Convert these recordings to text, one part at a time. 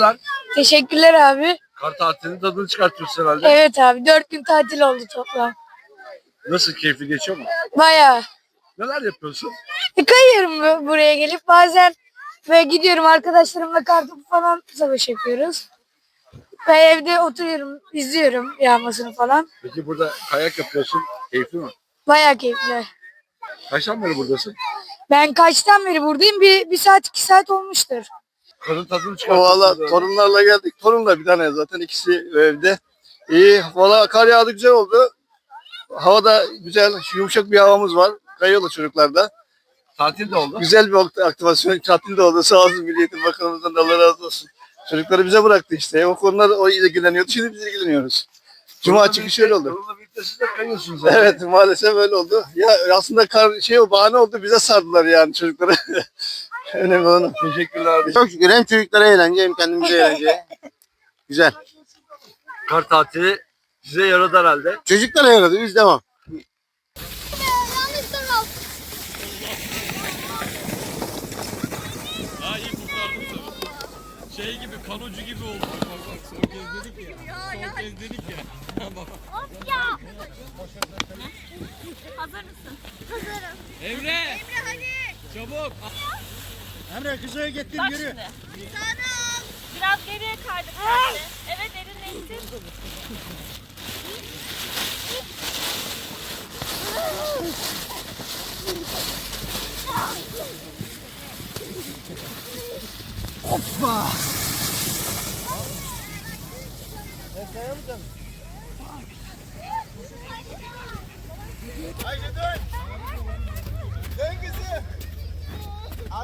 Lan Teşekkürler abi. kar tatilinin tadını çıkartıyorsun herhalde. Evet abi dört gün tatil oldu toplam. Nasıl keyifli geçiyor mu? Baya. Neler yapıyorsun? E, kayıyorum bu- buraya gelip bazen ve gidiyorum arkadaşlarımla kartopu falan savaş yapıyoruz. Ve evde oturuyorum, izliyorum yağmasını falan. Peki burada kayak yapıyorsun. Keyifli mi? Baya keyifli. Kaçtan beri buradasın? Ben kaçtan beri buradayım? Bir, bir saat iki saat olmuştur. Karın tadını O çıkartıyorsun. valla torunlarla geldik. Torun da bir tane zaten ikisi evde. İyi. Valla kar yağdı güzel oldu. Hava da güzel. Yumuşak bir havamız var. Kayıyorlar çocuklar da. Tatil de oldu. Güzel bir aktivasyon. Tatil de oldu. Sağ olsun Milli Eğitim Bakanımızdan da Allah razı olsun. Çocukları bize bıraktı işte. O konular o ilgileniyordu. Şimdi biz ilgileniyoruz. Cuma Torunla çıkışı öyle oldu. Torunla birlikte siz de kayıyorsunuz. zaten. Evet maalesef öyle oldu. Ya aslında kar şey o bahane oldu. Bize sardılar yani çocukları. Önemli olan. Teşekkürler. Çok şükür hem çocuklara eğlence hem kendimize eğlence. Güzel. Kar tatili size yaradı herhalde. Çocuklara yaradı biz devam. Ha iyi kurtardım seni. Şey gibi kanocu gibi oldu. Bak bak son kez dedik ya. Son kez dedik ya. Bak. Hazır mısın? Hazırım. Emre. Emre hadi. Çabuk. Emre kızı getir Bak şimdi. Sağda al. Biraz geriye kaydır kendini. Evet elini ittir. Haydi dön. Dön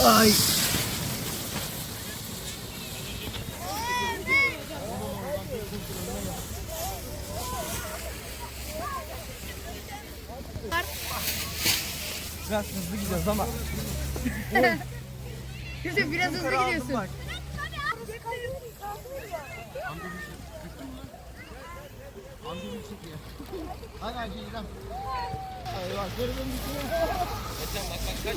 Yusuf biraz hızlı gidiyorsun. Amcim çekiyor. Hadi Hacı İrem. Hadi bak kırdım bitiyor. Hocam bak bak kaç.